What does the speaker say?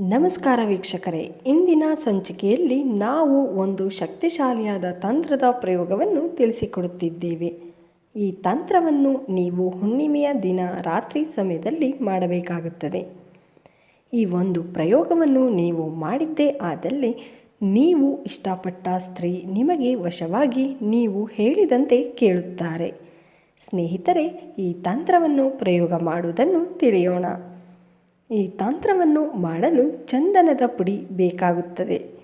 ನಮಸ್ಕಾರ ವೀಕ್ಷಕರೇ, ಇಂದಿನ ಸಂಚಿಕೆಯಲ್ಲಿ ನಾವು ಒಂದು ಶಕ್ತಿಶಾಲಿಯಾದ ತಂತ್ರದ ಪ್ರಯೋಗವನ್ನು ತಿಳಿಸಿಕೊಡುತ್ತಿದ್ದೇವೆ. ಈ ತಂತ್ರವನ್ನು ನೀವು ಹುಣ್ಣಿಮೆಯ ದಿನ ರಾತ್ರಿ ಸಮಯದಲ್ಲಿ ಮಾಡಬೇಕಾಗುತ್ತದೆ. ಈ ಒಂದು ಪ್ರಯೋಗವನ್ನು ನೀವು ಮಾಡಿದ್ದೇ ಆದಲ್ಲಿ ನೀವು ಇಷ್ಟಪಟ್ಟ ಸ್ತ್ರೀ ನಿಮಗೆ ವಶವಾಗಿ ನೀವು ಹೇಳಿದಂತೆ ಕೇಳುತ್ತಾರೆ. ಸ್ನೇಹಿತರೆ, ಈ ತಂತ್ರವನ್ನು ಪ್ರಯೋಗ ಮಾಡುವುದನ್ನು ತಿಳಿಯೋಣ. ಈ ತಂತ್ರವನ್ನು ಮಾಡಲು ಚಂದನದ ಪುಡಿ ಬೇಕಾಗುತ್ತದೆ.